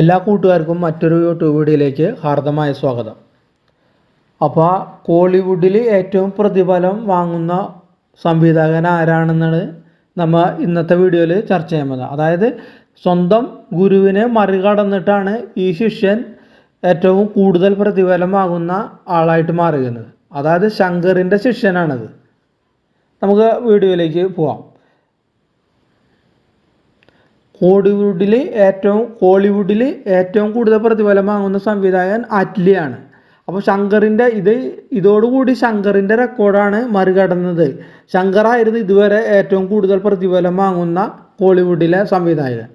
എല്ലാ കൂട്ടുകാർക്കും മറ്റൊരു യൂട്യൂബ് വീഡിയോയിലേക്ക് ഹാർദമായ സ്വാഗതം. അപ്പോൾ കോളിവുഡിൽ ഏറ്റവും പ്രതിഫലം വാങ്ങുന്ന സംവിധായകൻ ആരാണെന്നാണ് നമ്മൾ ഇന്നത്തെ വീഡിയോയിൽ ചർച്ച ചെയ്യാൻ പോകുന്നത്. അതായത് സ്വന്തം ഗുരുവിനെ മറികടന്നിട്ടാണ് ഈ ശിഷ്യൻ ഏറ്റവും കൂടുതൽ പ്രതിഫലം ആളായിട്ട് മാറുന്നത് അതായത് ശങ്കറിന്റെ ശിഷ്യനാണത്. നമുക്ക് വീഡിയോയിലേക്ക് പോവാം. ഹോളിവുഡിൽ ഏറ്റവും ഹോളിവുഡിൽ ഏറ്റവും കൂടുതൽ പ്രതിഫലം വാങ്ങുന്ന സംവിധായകൻ അറ്റ്ലിയാണ്. അപ്പോൾ ശങ്കറിന്റെ ഇത് ഇതോടുകൂടി ശങ്കറിന്റെ റെക്കോർഡാണ് മറികടന്നത്. ശങ്കറായിരുന്നു ഇതുവരെ ഏറ്റവും കൂടുതൽ പ്രതിഫലം വാങ്ങുന്ന ഹോളിവുഡിലെ സംവിധായകൻ.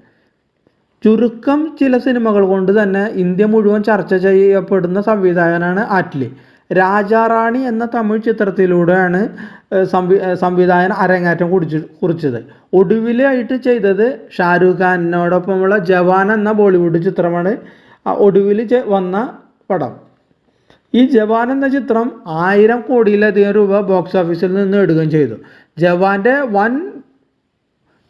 ചുരുക്കം ചില സിനിമകൾ കൊണ്ട് തന്നെ ഇന്ത്യ മുഴുവൻ ചർച്ച ചെയ്യപ്പെടുന്ന സംവിധായകനാണ് ആറ്റ്ലി രാജാറാണി എന്ന തമിഴ് ചിത്രത്തിലൂടെയാണ് സംവി സംവിധായകൻ അരങ്ങേറ്റം കുറിച്ച് കുറിച്ചത്. ഒടുവിലായിട്ട് ചെയ്തത് ഷാരൂഖ് ഖാനോടൊപ്പമുള്ള ജവാൻ എന്ന ബോളിവുഡ് ചിത്രമാണ് ഒടുവിൽ വന്ന പടം. ഈ ജവാൻ എന്ന ചിത്രം ആയിരം കോടിയിലധികം രൂപ ബോക്സ് ഓഫീസിൽ നിന്ന് നേടുകയും ചെയ്തു. ജവാന്റെ വൻ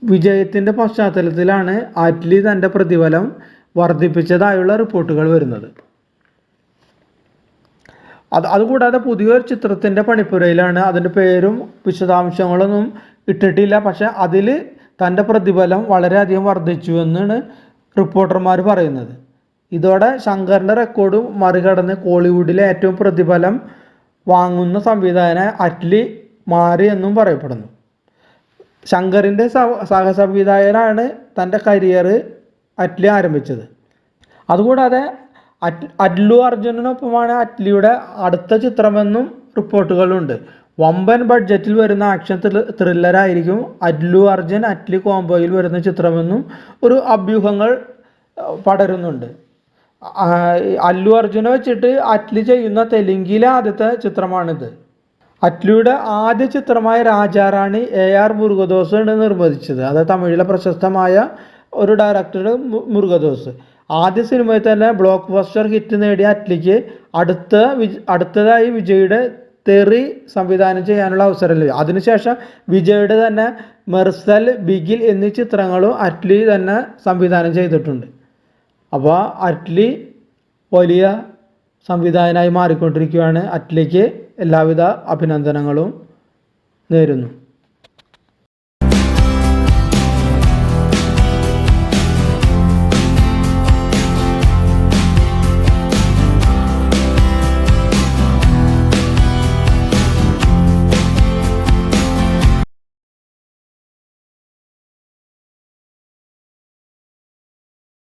വിജയത്തിന്റെ പശ്ചാത്തലത്തിലാണ് അറ്റ്ലി തന്റെ പ്രതിഫലം വർദ്ധിപ്പിച്ചതായുള്ള റിപ്പോർട്ടുകൾ വരുന്നത്. അത് അതുകൂടാതെ പുതിയൊരു ചിത്രത്തിന്റെ പണിപ്പുരയിലാണ്. അതിന്റെ പേരും വിശദാംശങ്ങളൊന്നും ഇട്ടിട്ടില്ല. പക്ഷെ അതിൽ തന്റെ പ്രതിഫലം വളരെയധികം വർദ്ധിച്ചു എന്നാണ് റിപ്പോർട്ടർമാർ പറയുന്നത്. ഇതോടെ ശങ്കറിന്റെ റെക്കോർഡ് മറികടന്ന് കോളിവുഡിലെ ഏറ്റവും പ്രതിഫലം വാങ്ങുന്ന സംവിധായകനെ അറ്റ്ലി മാറി എന്നും പറയപ്പെടുന്നു. ശങ്കറിന്റെ സഹ സഹസംവിധായകനാണ് തന്റെ കരിയർ അറ്റ്ലി ആരംഭിച്ചത്. അതുകൂടാതെ അറ്റ് അഡ്ലു അർജുനനൊപ്പമാണ് അറ്റ്ലിയുടെ അടുത്ത ചിത്രമെന്നും റിപ്പോർട്ടുകളുണ്ട്. വമ്പൻ ബഡ്ജറ്റിൽ വരുന്ന ആക്ഷൻ ത്രില്ലറായിരിക്കും അഡ്ലു അർജുൻ അറ്റ്ലി കോംബോയിൽ വരുന്ന ചിത്രമെന്നും ഒരു അഭ്യൂഹങ്ങൾ പടരുന്നുണ്ട്. അല്ലു അർജുനെ വെച്ചിട്ട് അറ്റ്ലി ചെയ്യുന്ന തെലുങ്കിലെ ആദ്യത്തെ ചിത്രമാണിത്. അറ്റ്ലിയുടെ ആദ്യ ചിത്രമായ രാജാറാണി എ ആർ മുരുകദോസാണ് നിർമ്മിച്ചത്. അത് തമിഴിലെ പ്രശസ്തമായ ഒരു ഡയറക്ടർ മുരുകദോസ് ആദ്യ സിനിമയിൽ തന്നെ ബ്ലോക്ക് ബസ്റ്റർ ഹിറ്റ് നേടിയ അറ്റ്ലിക്ക് അടുത്ത അടുത്തതായി വിജയുടെ തെറി സംവിധാനം ചെയ്യാനുള്ള അവസരം ലഭിച്ചു അതിനുശേഷം വിജയുടെ തന്നെ മെർസൽ ബിഗിൽ എന്നീ ചിത്രങ്ങളും അറ്റ്ലി തന്നെ സംവിധാനം ചെയ്തിട്ടുണ്ട്. അപ്പോൾ അറ്റ്ലി വലിയ സംവിധായകനായി മാറിക്കൊണ്ടിരിക്കുകയാണ്. അറ്റ്ലിക്ക് എല്ലാവിധ അഭിനന്ദനങ്ങളും നേരുന്നു.